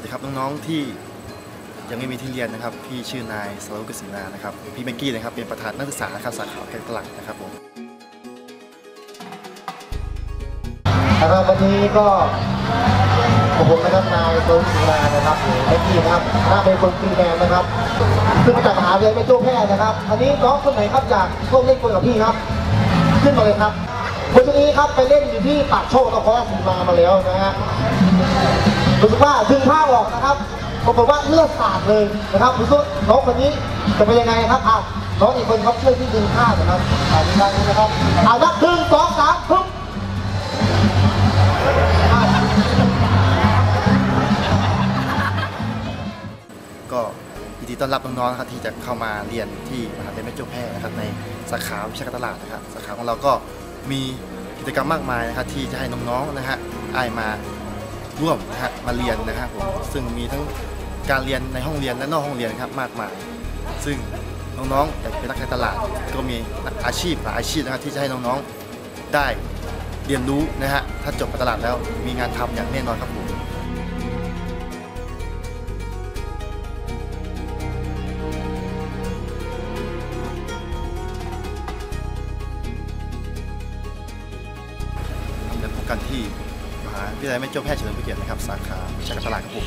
วัสดีครับน้องๆที่ยังไม่มีที่เรียนนะครับ พี่ชื่อนายสรุกสินานะครับพี่เมกกี้นะครับเป็นประธานนักศึกษาครับสาขาการตลาดนะครับผมนะครับวันนี้ก็ผมนะครับนายโซนศิลานะครับหรือเอ็กกี้นะครับหน้าเป็นคนฟรีแมนนะครับซึ่งมาจากมหาวิทยาลัยเป็นโจ้แพทย์นะครับ อันนี้น้องคนไหนครับจากร่วมเล่นกลกับพี่ครับ ขึ้นมาเลยครับคนนี้ครับไปเล่นอยู่ที่ปากโชคนครราชสีมามาแล้วนะฮะ รู้สึกว่าดึงผ้าออกนะครับปรากฏว่าเลือดสาดเลยนะครับรู้สึกน้องคนนี้จะเป็นยังไงครับอะน้องอีกคนครับช่วยที่ดึงผ้าหน่อยครับอ่าดึงผ้านี้นะครับอ่านับหนึ่งสองสามปึ๊บก็ยินดีต้อนรับน้องๆนะครับที่จะเข้ามาเรียนที่มหาวิทยาลัยแม่โจ้แพร่นะครับในสาขาวิชาการตลาดนะครับสาขาของเราก็มีกิจกรรมมากมายนะครับที่จะให้น้องๆนะฮะได้มา ร่วมนะฮะมาเรียนนะครับผมซึ่งมีทั้งการเรียนในห้องเรียนและนอกห้องเรียนครับมากมาย ซึ่งน้องๆอยากเป็นนักการตลาดก็มีอาชีพหลายอาชีพนะครับที่จะให้น้องๆได้เรียนรู้นะฮะถ้าจบการตลาดแล้วมีงานทำอย่างแน่นอนครับผมแล้วพบกันที่ หาวิทยาลัยแม่โจ้แพทย์เฉลิมพระเกียรตินะครับสาขาวิชาการตลาดครับผม